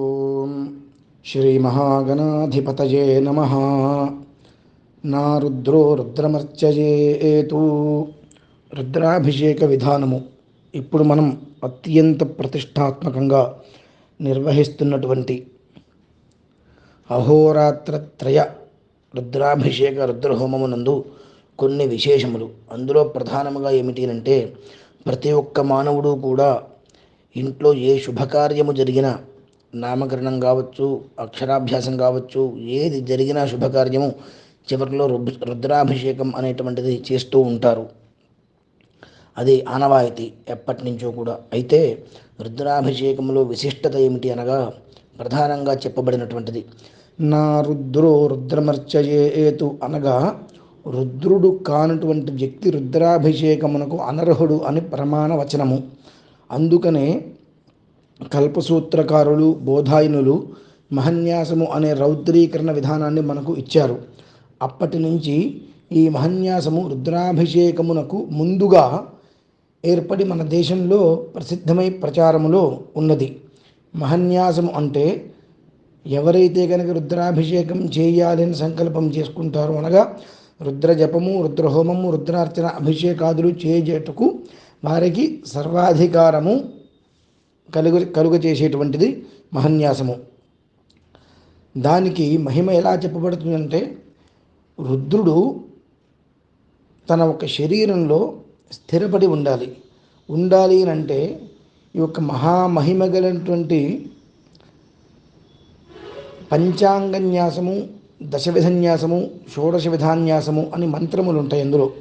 ఓం శ్రీమహాగణాధిపతయే నమ. నా రుద్రో రుద్రమర్చయేతు రుద్రాభిషేక విధానము ఇప్పుడు మనం అత్యంత ప్రతిష్టాత్మకంగా నిర్వహిస్తున్నటువంటి అహోరాత్రత్రయ రుద్రాభిషేక రుద్రహోమమునందు కొన్ని విశేషములు. అందులో ప్రధానముగా ఏమిటి అంటే ప్రతి ఒక్క మానవుడు కూడా ఇంట్లో ఏ శుభకార్యము జరిగినా నామకరణం కావచ్చు అక్షరాభ్యాసం కావచ్చు ఏది జరిగినా శుభకార్యము చివరిలో రుద్ రుద్రాభిషేకం అనేటువంటిది చేస్తూ ఉంటారు. అది ఆనవాయితీ ఎప్పటి నుంచో కూడా. అయితే రుద్రాభిషేకంలో విశిష్టత ఏమిటి అనగా ప్రధానంగా చెప్పబడినటువంటిది. నా రుద్రో రుద్రమర్చయేతు అనగా రుద్రుడు కానటువంటి వ్యక్తి రుద్రాభిషేకమునకు అనర్హుడు అని ప్రమాణ వచనము. అందుకనే కల్పసూత్రకారులు బోధాయనులు మహన్యాసము అనే రౌద్రీకరణ విధానాన్ని మనకు ఇచ్చారు. అప్పటి నుంచి ఈ మహన్యాసము రుద్రాభిషేకమునకు ముందుగా ఏర్పడి మన దేశంలో ప్రసిద్ధమై ప్రచారములో ఉన్నది. మహన్యాసము అంటే ఎవరైతే కనుక రుద్రాభిషేకం చేయాలని సంకల్పం చేసుకుంటారో అనగా రుద్ర జపము రుద్రహోమము రుద్రార్చన అభిషేకాదులు చేసేటకు వారికి సర్వాధికారము కలుగు కలుగ చేసేటువంటిది మహన్యాసము. దానికి మహిమ ఎలా చెప్పబడుతుందంటే రుద్రుడు తన ఒక శరీరంలో స్థిరపడి ఉండాలి. ఉండాలి అని అంటే ఈ యొక్క మహామహిమ గలటువంటి పంచాంగన్యాసము దశవిధన్యాసము షోడశ విధాన్యాసము అని మంత్రములు ఉంటాయి అందులో.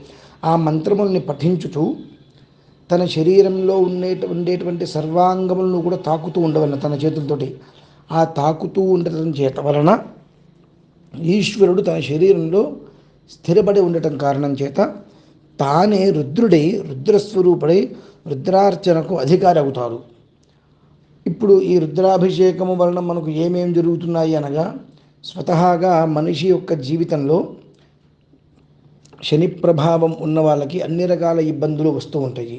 ఆ మంత్రముల్ని పఠించుచు తన శరీరంలో ఉండే ఉండేటువంటి సర్వాంగములను కూడా తాకుతూ ఉండవలన తన చేతులతోటి. ఆ తాకుతూ ఉండటం చేత వలన ఈశ్వరుడు తన శరీరంలో స్థిరపడి ఉండటం కారణం చేత తానే రుద్రుడై రుద్రస్వరూపుడై రుద్రార్చనకు అధికారి అవుతారు ఇప్పుడు ఈ రుద్రాభిషేకము వలన మనకు ఏమేం జరుగుతున్నాయి అనగా స్వతహాగా మనిషి యొక్క జీవితంలో శని ప్రభావం ఉన్న వాళ్ళకి అన్ని రకాల ఇబ్బందులు వస్తూ ఉంటాయి.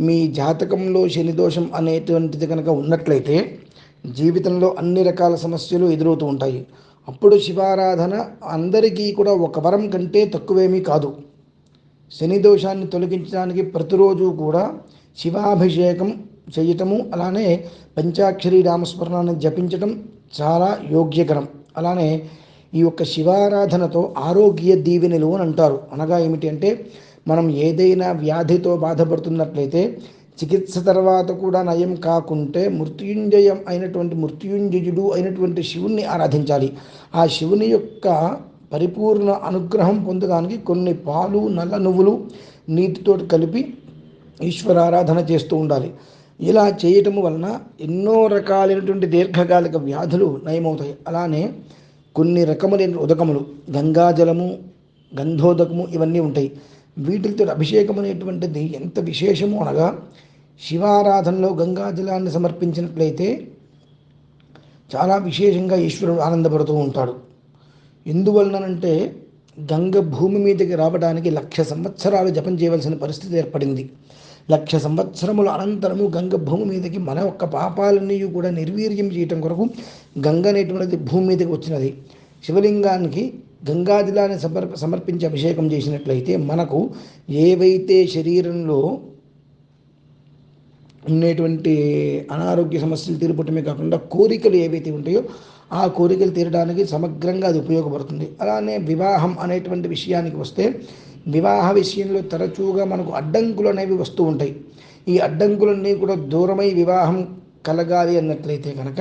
మీ జాతకంలో శని దోషం అనేటువంటిది కనుక ఉన్నట్లయితే జీవితంలో అన్ని రకాల సమస్యలు ఎదురవుతూ ఉంటాయి. అప్పుడు శివారాధన అందరికీ కూడా ఒక వరం కంటే తక్కువేమీ కాదు. శని దోషాన్ని తొలగించడానికి ప్రతిరోజు కూడా శివాభిషేకం చేయటము అలానే పంచాక్షరి రామస్మరణాన్ని జపించటం చాలా యోగ్యకరం. అలానే ఈ యొక్క శివారాధనతో ఆరోగ్య దీవెనలు అని అంటారు. అనగా ఏమిటి అంటే మనం ఏదైనా వ్యాధితో బాధపడుతున్నట్లయితే చికిత్స తర్వాత కూడా నయం కాకుంటే మృత్యుంజయం అయినటువంటి మృత్యుంజయుడు అయినటువంటి శివుణ్ణి ఆరాధించాలి. ఆ శివుని యొక్క పరిపూర్ణ అనుగ్రహం పొందడానికి కొన్ని పాలు నల్ల నువ్వులు నీటితో కలిపి ఈశ్వరారాధన చేస్తూ ఉండాలి. ఇలా చేయటం వలన ఎన్నో రకాలైనటువంటి దీర్ఘకాలిక వ్యాధులు నయమవుతాయి. అలానే కొన్ని రకములైన ఉదకములు గంగాజలము గంధోదకము ఇవన్నీ ఉంటాయి. వీటితో అభిషేకం అనేటువంటిది ఎంత విశేషము అనగా శివారాధనలో గంగాజలాన్ని సమర్పించినట్లయితే చాలా విశేషంగా ఈశ్వరుడు ఆనందపడుతూ ఉంటాడు. ఎందువలనంటే గంగ భూమి మీదకి రావడానికి లక్ష సంవత్సరాలు జపం చేయవలసిన పరిస్థితి ఏర్పడింది. లక్ష సంవత్సరముల అనంతరము గంగ భూమి మీదకి మన యొక్క పాపాలన్నీ కూడా నిర్వీర్యం చేయటం కొరకు గంగ అనేటువంటిది భూమి మీదకి వచ్చినది. శివలింగానికి గంగాదిలాన్ని సమర్ సమర్పించి అభిషేకం చేసినట్లయితే మనకు ఏవైతే శరీరంలో ఉండేటువంటి అనారోగ్య సమస్యలు తీరిపోవటమే కాకుండా కోరికలు ఏవైతే ఉంటాయో ఆ కోరికలు తీరడానికి సమగ్రంగా అది ఉపయోగపడుతుంది. అలానే వివాహం అనేటువంటి విషయానికి వస్తే వివాహ విషయంలో తరచుగా మనకు అడ్డంకులు అనేవి వస్తూ ఉంటాయి. ఈ అడ్డంకులన్నీ కూడా దూరమై వివాహం కలగాలి అన్నట్లయితే కనుక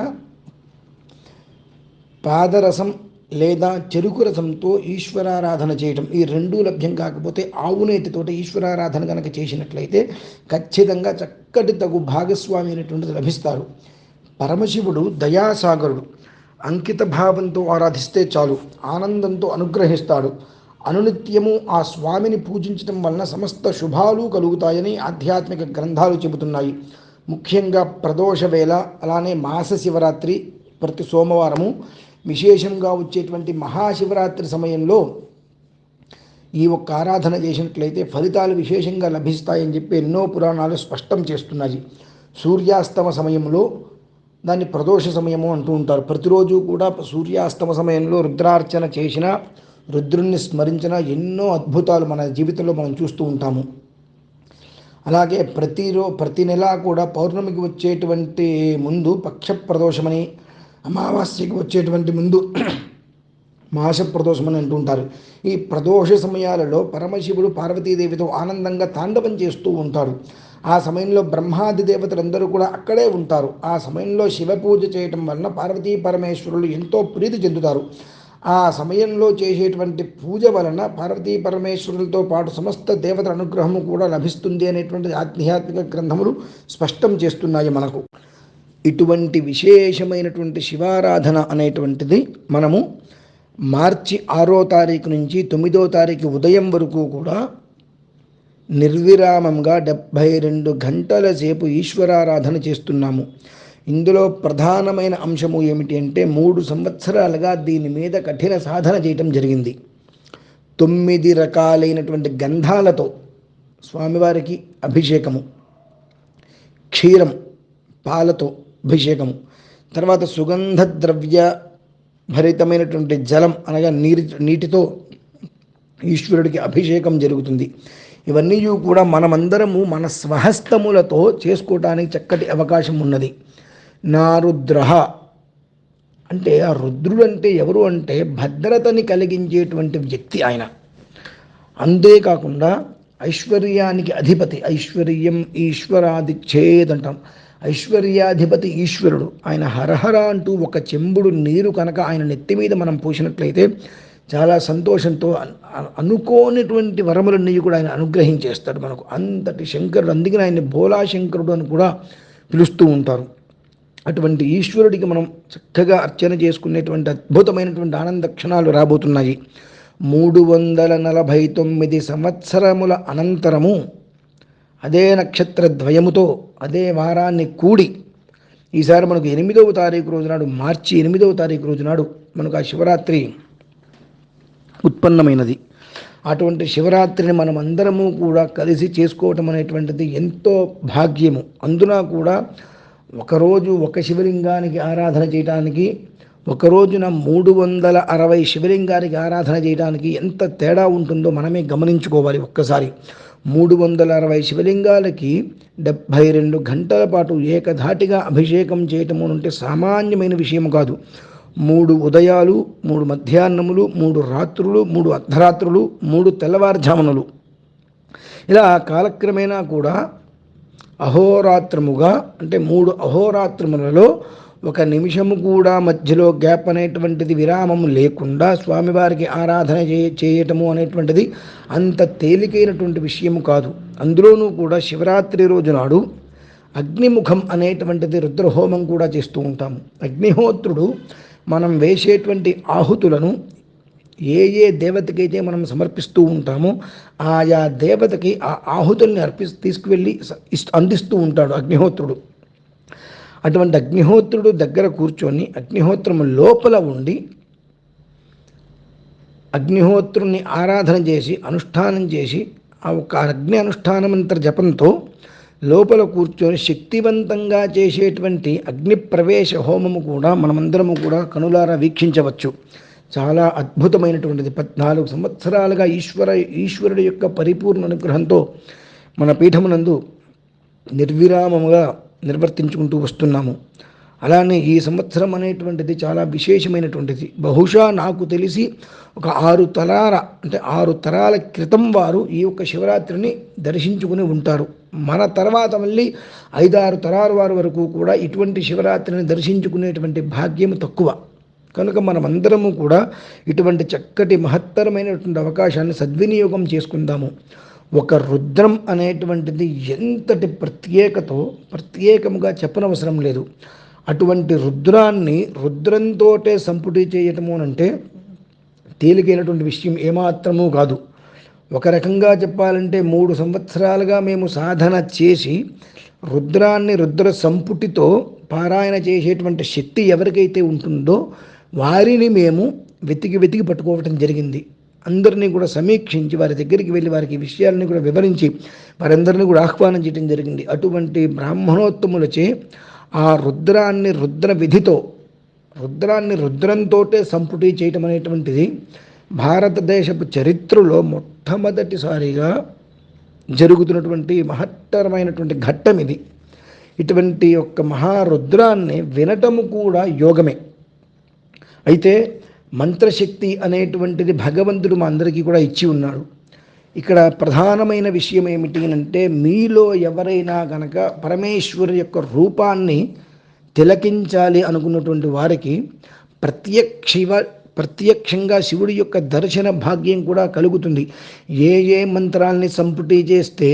పాదరసం లేదా చెరుకు రసంతో ఈశ్వరారాధన చేయటం ఈ రెండూ లభ్యం కాకపోతే ఆవునేతితోటి ఈశ్వరారాధన కనుక చేసినట్లయితే ఖచ్చితంగా చక్కటి తగు భాగస్వామి అనేటువంటిది లభిస్తారు. పరమశివుడు దయాసాగరుడు అంకిత భావంతో ఆరాధిస్తే చాలు ఆనందంతో అనుగ్రహిస్తాడు. అనునిత్యము ఆ స్వామిని పూజించటం వలన సమస్త శుభాలు కలుగుతాయని ఆధ్యాత్మిక గ్రంథాలు చెబుతున్నాయి. ముఖ్యంగా ప్రదోష వేళ అలానే మాస శివరాత్రి ప్రతి సోమవారము. విశేషంగా వచ్చేటువంటి మహాశివరాత్రి సమయంలో ఈ ఒక్క ఆరాధన చేసినట్లయితే ఫలితాలు విశేషంగా లభిస్తాయని చెప్పి ఎన్నో పురాణాలు స్పష్టం చేస్తున్నాయి. సూర్యాస్తమ సమయంలో దాన్ని ప్రదోష సమయము అంటూ ఉంటారు. ప్రతిరోజు కూడా సూర్యాస్తమ సమయంలో రుద్రార్చన చేసిన రుద్రుణ్ణి స్మరించిన ఎన్నో అద్భుతాలు మన జీవితంలో మనం చూస్తూ ఉంటాము. అలాగే ప్రతిరో ప్రతి నెల కూడా పౌర్ణమికి వచ్చేటువంటి ముందు పక్ష ప్రదోషమని అమావాస్యకి వచ్చేటువంటి ముందు మాస ప్రదోషమని అంటుంటారు ఈ ప్రదోష సమయాలలో పరమశివుడు పార్వతీదేవితో ఆనందంగా తాండవం చేస్తూ ఉంటారు ఆ సమయంలో బ్రహ్మాది దేవతలందరూ కూడా అక్కడే ఉంటారు. ఆ సమయంలో శివ పూజ చేయటం వలన పార్వతీ పరమేశ్వరులు ఎంతో ప్రీతి చెందుతారు. ఆ సమయంలో చేసేటువంటి పూజ వలన పార్వతీ పరమేశ్వరులతో పాటు సమస్త దేవతల అనుగ్రహము కూడా లభిస్తుంది అనేటువంటి ఆధ్యాత్మిక గ్రంథములు స్పష్టం చేస్తున్నాయి మనకు. ఇటువంటి విశేషమైనటువంటి శివారాధన అనేటువంటిది మనము మార్చి ఆరో తారీఖు నుంచి తొమ్మిదో తారీఖు ఉదయం వరకు కూడా నిర్విరామంగా డెబ్భై రెండు గంటల సేపు ఈశ్వరారాధన చేస్తున్నాము. ఇందులో ప్రధానమైన అంశము ఏమిటి అంటే మూడు సంవత్సరాలుగా దీని మీద కఠిన సాధన చేయటం జరిగింది. తొమ్మిది రకాలైనటువంటి గంధాలతో స్వామివారికి అభిషేకము క్షీరం పాలతో అభిషేకము తర్వాత సుగంధ ద్రవ్య భరితమైనటువంటి జలం అనగా నీరు నీటితో ఈశ్వరుడికి అభిషేకం జరుగుతుంది. ఇవన్నీ కూడా మనమందరము మన స్వహస్తములతో చేసుకోవటానికి చక్కటి అవకాశం ఉన్నది. నారుద్ర అంటే ఆ రుద్రుడు అంటే ఎవరు అంటే భద్రతని కలిగించేటువంటి వ్యక్తి ఆయన. అంతేకాకుండా ఐశ్వర్యానికి అధిపతి ఐశ్వర్యం ఈశ్వరాది చేదంటాం ఐశ్వర్యాధిపతి ఈశ్వరుడు ఆయన హరహర అంటూ ఒక చెంబుడు నీరు కనుక ఆయన నెత్తి మీద మనం పోసినట్లయితే చాలా సంతోషంతో అనుకోనటువంటి వరములన్నీ కూడా ఆయన అనుగ్రహించేస్తాడు మనకు. అంతటి శంకరుడు అందుకని ఆయన భోలా శంకరుడు అని కూడా పిలుస్తూ ఉంటారు. అటువంటి ఈశ్వరుడికి మనం చక్కగా అర్చన చేసుకునేటువంటి అద్భుతమైనటువంటి ఆనంద క్షణాలు రాబోతున్నాయి. మూడు వందల నలభై తొమ్మిది సంవత్సరముల అనంతరము అదే నక్షత్ర ద్వయముతో అదే వారాన్ని కూడి ఈసారి మనకు ఎనిమిదవ తారీఖు రోజు నాడు మార్చి ఎనిమిదవ తారీఖు రోజు నాడు మనకు ఆ శివరాత్రి ఉత్పన్నమైనది. అటువంటి శివరాత్రిని మనం అందరము కూడా కలిసి చేసుకోవటం అనేటువంటిది ఎంతో భాగ్యము. అందున కూడా ఒకరోజు ఒక శివలింగానికి ఆరాధన చేయడానికి ఒకరోజున మూడు వందల అరవై శివలింగానికి ఆరాధన చేయడానికి ఎంత తేడా ఉంటుందో మనమే గమనించుకోవాలి ఒక్కసారి. మూడు వందల అరవై శివలింగాలకి డెబ్భై రెండు గంటల పాటు ఏకధాటిగా అభిషేకం చేయటము అంటే సామాన్యమైన విషయం కాదు. మూడు ఉదయాలు మూడు మధ్యాహ్నములు మూడు రాత్రులు మూడు అర్ధరాత్రులు మూడు తెల్లవారుజామునలు. ఇలా కాలక్రమేణా కూడా అహోరాత్రముగా అంటే మూడు అహోరాత్రములలో ఒక నిమిషము కూడా మధ్యలో గ్యాప్ అనేటువంటిది విరామము లేకుండా స్వామివారికి ఆరాధన చే చేయటము అనేటువంటిది అంత తేలికైనటువంటి విషయము కాదు. అందులోనూ కూడా శివరాత్రి రోజు నాడు అగ్నిముఖం అనేటువంటిది రుద్రహోమం కూడా చేస్తూ ఉంటాము. అగ్నిహోత్రుడు మనం వేసేటువంటి ఆహుతులను ఏ ఏ దేవతకైతే మనం సమర్పిస్తూ ఉంటామో ఆయా దేవతకి ఆ ఆహుతుల్ని అర్పి తీసుకువెళ్ళి అందిస్తూ ఉంటాడు అగ్నిహోత్రుడు. అటువంటి అగ్నిహోత్రుడు దగ్గర కూర్చొని అగ్నిహోత్రము లోపల ఉండి అగ్నిహోత్రుణ్ణి ఆరాధన చేసి అనుష్ఠానం చేసి ఆ ఒక అగ్ని అనుష్ఠానమంత్ర జపంతో లోపల కూర్చొని శక్తివంతంగా చేసేటువంటి అగ్ని ప్రవేశ హోమము కూడా మనమందరము కూడా కనులారా వీక్షించవచ్చు. చాలా అద్భుతమైనటువంటిది. పద్నాలుగు సంవత్సరాలుగా ఈశ్వర ఈశ్వరుడి యొక్క పరిపూర్ణ అనుగ్రహంతో మన పీఠమునందు నిర్విరామముగా నిర్వర్తించుకుంటూ వస్తున్నాము. అలానే ఈ సంవత్సరం అనేటువంటిది చాలా విశేషమైనటువంటిది. బహుశా నాకు తెలిసి ఒక ఆరు తరాల అంటే ఆరు తరాల క్రితం వారు ఈ యొక్క శివరాత్రిని దర్శించుకుని ఉంటారు. మన తర్వాత మళ్ళీ ఐదారు తరాల వారి వరకు కూడా ఇటువంటి శివరాత్రిని దర్శించుకునేటువంటి భాగ్యం తక్కువ. కనుక మనమందరము కూడా ఇటువంటి చక్కటి మహత్తరమైనటువంటి అవకాశాన్ని సద్వినియోగం చేసుకుందాము. ఒక రుద్రం అనేటువంటిది ఎంతటి ప్రత్యేకతో ప్రత్యేకముగా చెప్పనవసరం లేదు. అటువంటి రుద్రాన్ని రుద్రంతోటే సంపుటి చేయటము అంటే తేలికైనటువంటి విషయం ఏమాత్రము కాదు. ఒక రకంగా చెప్పాలంటే మూడు సంవత్సరాలుగా మేము సాధన చేసి రుద్రాన్ని రుద్ర సంపుటితో పారాయణ చేసేటువంటి శక్తి ఎవరికైతే ఉంటుందో వారిని మేము వెతికి వెతికి పట్టుకోవటం జరిగింది. అందరినీ కూడా సమీక్షించి వారి దగ్గరికి వెళ్ళి వారికి విషయాలని కూడా వివరించి వారందరినీ కూడా ఆహ్వానం చేయడం జరిగింది. అటువంటి బ్రాహ్మణోత్తములచే ఆ రుద్రాన్ని రుద్ర విధితో రుద్రాన్ని రుద్రంతో సంపుటి చేయటం అనేటువంటిది భారతదేశపు చరిత్రలో మొట్టమొదటిసారిగా జరుగుతున్నటువంటి మహత్తరమైనటువంటి ఘట్టం ఇది. ఇటువంటి యొక్క మహారుద్రాన్ని వినటము కూడా యోగమే. అయితే మంత్రశక్తి అనేటువంటిది భగవంతుడు మా అందరికీ కూడా ఇచ్చి ఉన్నాడు. ఇక్కడ ప్రధానమైన విషయం ఏమిటి అంటే మీలో ఎవరైనా గనక పరమేశ్వరు యొక్క రూపాన్ని తిలకించాలి అనుకున్నటువంటి వారికి ప్రత్యక్షివ ప్రత్యక్షంగా శివుడి యొక్క దర్శన భాగ్యం కూడా కలుగుతుంది. ఏ ఏ మంత్రాల్ని సంపుటి చేస్తే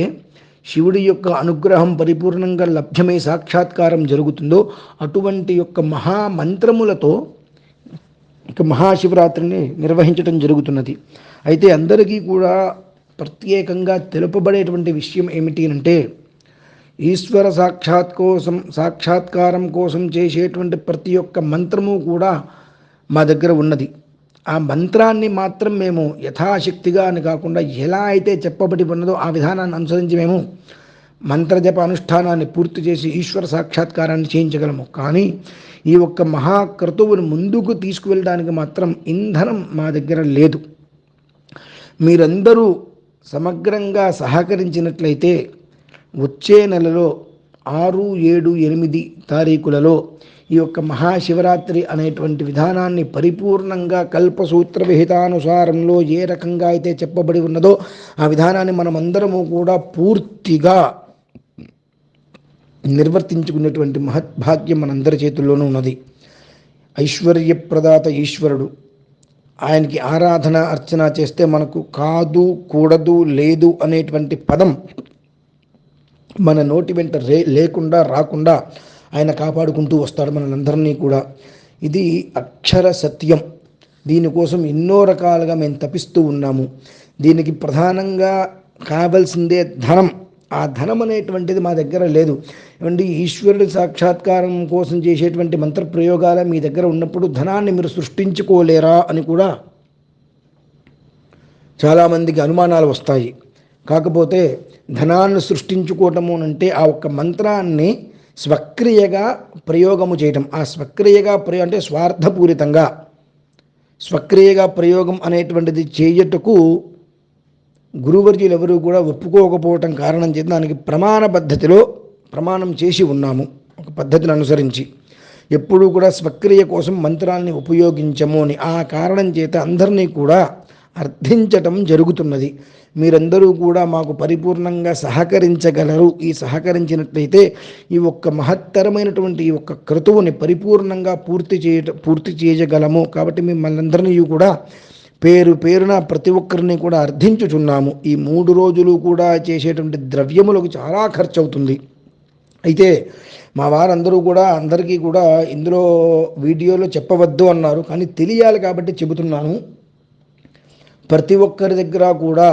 శివుడి యొక్క అనుగ్రహం పరిపూర్ణంగా లభ్యమై సాక్షాత్కారం జరుగుతుందో అటువంటి యొక్క మహామంత్రములతో ఇక మహాశివరాత్రిని నిర్వహించడం జరుగుతున్నది. అయితే అందరికీ కూడా ప్రత్యేకంగా తెలుపబడేటువంటి విషయం ఏమిటి అంటే ఈశ్వర సాక్షాత్ కోసం సాక్షాత్కారం కోసం చేసేటువంటి ప్రతి ఒక్క మంత్రము కూడా మా దగ్గర ఉన్నది. ఆ మంత్రాన్ని మాత్రం మేము యథాశక్తిగా అని కాకుండా ఎలా అయితే చెప్పబడి ఉన్నదో ఆ విధానాన్ని అనుసరించి మేము మంత్రజప అనుష్ఠానాన్ని పూర్తి చేసి ఈశ్వర సాక్షాత్కారాన్ని చేయించగలము. కానీ ఈ ఒక్క మహాక్రతువును ముందుకు తీసుకువెళ్ళడానికి మాత్రం ఇంధనం మా దగ్గర లేదు. మీరందరూ సమగ్రంగా సహకరించినట్లయితే వచ్చే నెలలో ఆరు ఏడు ఎనిమిది తారీఖులలో ఈ యొక్క మహాశివరాత్రి అనేటువంటి విధానాన్ని పరిపూర్ణంగా కల్పసూత్ర విహితానుసారంలో ఏ రకంగా అయితే చెప్పబడి ఉన్నదో ఆ విధానాన్ని మనమందరము కూడా పూర్తిగా నిర్వర్తించుకునేటువంటి మహద్భాగ్యం మనందరి చేతుల్లోనూ ఉన్నది. ఐశ్వర్యప్రదాత ఈశ్వరుడు ఆయనకి ఆరాధన అర్చన చేస్తే మనకు కాదు కూడదు లేదు అనేటువంటి పదం మన నోటి వెంట రే లేకుండా రాకుండా ఆయన కాపాడుకుంటూ వస్తాడు మనందరినీ కూడా. ఇది అక్షర సత్యం. దీనికోసం ఎన్నో రకాలుగా మేము తపిస్తూ ఉన్నాము. దీనికి ప్రధానంగా కావలసిందే ధనం. ఆ ధనం అనేటువంటిది మా దగ్గర లేదు. ఏమండి ఈశ్వరుడి సాక్షాత్కారం కోసం చేసేటువంటి మంత్ర ప్రయోగాల మీ దగ్గర ఉన్నప్పుడు ధనాన్ని మీరు సృష్టించుకోలేరా అని కూడా చాలామందికి అనుమానాలు వస్తాయి. కాకపోతే ధనాన్ని సృష్టించుకోవటము అంటే ఆ ఒక్క మంత్రాన్ని స్వక్రియగా ప్రయోగము చేయటం. ఆ స్వక్రియగా ప్రయోగం అంటే స్వార్థపూరితంగా స్వక్రియగా ప్రయోగం అనేటువంటిది చేయటకు గురువర్యులు ఎవరూ కూడా ఒప్పుకోకపోవటం కారణం చేత దానికి ప్రమాణ పద్ధతిలో ప్రమాణం చేసి ఉన్నాము ఒక పద్ధతిని అనుసరించి. ఎప్పుడూ కూడా స్వక్రియ కోసం మంత్రాల్ని ఉపయోగించము అని. ఆ కారణం చేత అందరినీ కూడా అర్థించటం జరుగుతున్నది. మీరందరూ కూడా మాకు పరిపూర్ణంగా సహకరించగలరు. ఈ సహకరించినట్లయితే ఈ ఒక్క మహత్తరమైనటువంటి ఈ ఒక్క క్రతువుని పరిపూర్ణంగా పూర్తి చేయ పూర్తి చేయగలము. కాబట్టి మిమ్మల్ని అందరినీ కూడా పేరు పేరున ప్రతి ఒక్కరిని కూడా అర్థించుచున్నాము. ఈ మూడు రోజులు కూడా చేసేటువంటి ద్రవ్యములకు చాలా ఖర్చు అవుతుంది అయితే మా వారందరూ కూడా అందరికీ కూడా ఇందులో వీడియోలో చెప్పవద్దు అన్నారు. కానీ తెలియాలి కాబట్టి చెబుతున్నాను. ప్రతి ఒక్కరి దగ్గర కూడా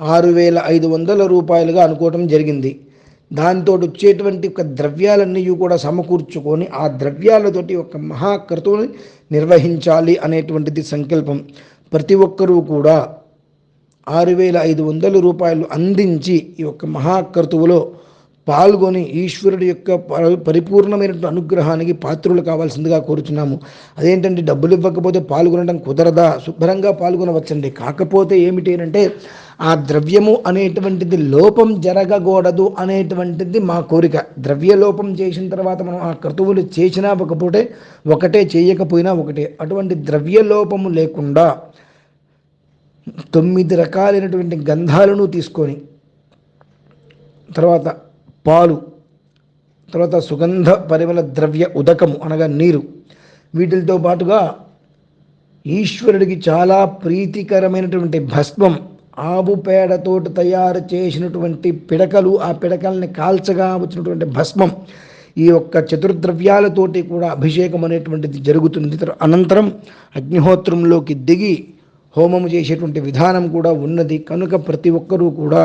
ఆరు వేల ఐదు వందల రూపాయలుగా అనుకోవటం జరిగింది. దాంతో వచ్చేటువంటి ఒక ద్రవ్యాలన్నీ కూడా సమకూర్చుకొని ఆ ద్రవ్యాలతోటి ఒక మహాకృతువుని నిర్వహించాలి అనేటువంటిది సంకల్పం. ప్రతి ఒక్కరూ కూడా ఆరు వేల ఐదు వందల రూపాయలు అందించి ఈ యొక్క మహాకర్తువులో పాల్గొని ఈశ్వరుడి యొక్క పరిపూర్ణమైనటువంటి అనుగ్రహానికి పాత్రులు కావాల్సిందిగా కోరుచున్నాము. అదేంటంటే డబ్బులు ఇవ్వకపోతే పాల్గొనడం కుదరదా? శుభ్రంగా పాల్గొనవచ్చండి. కాకపోతే ఏమిటి అంటే ఆ ద్రవ్యము అనేటువంటిది లోపం జరగకూడదు అనేటువంటిది మా కోరిక. ద్రవ్య లోపం చేసిన తర్వాత మనం ఆ క్రతువులు చేసినా ఒకపోతే ఒకటే చేయకపోయినా ఒకటే. అటువంటి ద్రవ్య లోపము లేకుండా తొమ్మిది రకాలైనటువంటి గంధాలను తీసుకొని తర్వాత పాలు తర్వాత సుగంధ పరిమళ ద్రవ్య ఉదకము అనగా నీరు. వీటితో పాటుగా ఈశ్వరుడికి చాలా ప్రీతికరమైనటువంటి భస్మం ఆవు పేడతోటి తయారు చేసినటువంటి పిడకలు ఆ పిడకల్ని కాల్చగా వచ్చినటువంటి భస్మం ఈ యొక్క చతుర్ద్రవ్యాలతోటి కూడా అభిషేకం అనేటువంటిది జరుగుతుంది. అనంతరం అగ్నిహోత్రంలోకి దిగి హోమము చేసేటువంటి విధానం కూడా ఉన్నది. కనుక ప్రతి ఒక్కరూ కూడా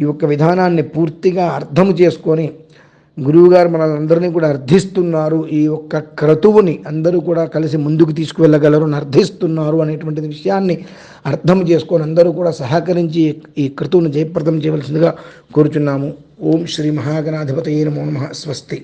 ఈ యొక్క విధానాన్ని పూర్తిగా అర్థం చేసుకొని గురువుగారు మనల్ని అందరినీ కూడా అర్థిస్తున్నారు. ఈ యొక్క క్రతువుని అందరూ కూడా కలిసి ముందుకు తీసుకువెళ్ళగలరు అని అర్థిస్తున్నారు అనేటువంటి విషయాన్ని అర్థం చేసుకొని అందరూ కూడా సహకరించి ఈ క్రతువును జయప్రదం చేయవలసిందిగా కోరుచున్నాము. ఓం శ్రీ మహాగణాధిపతయ నమో నమ. స్వస్తి.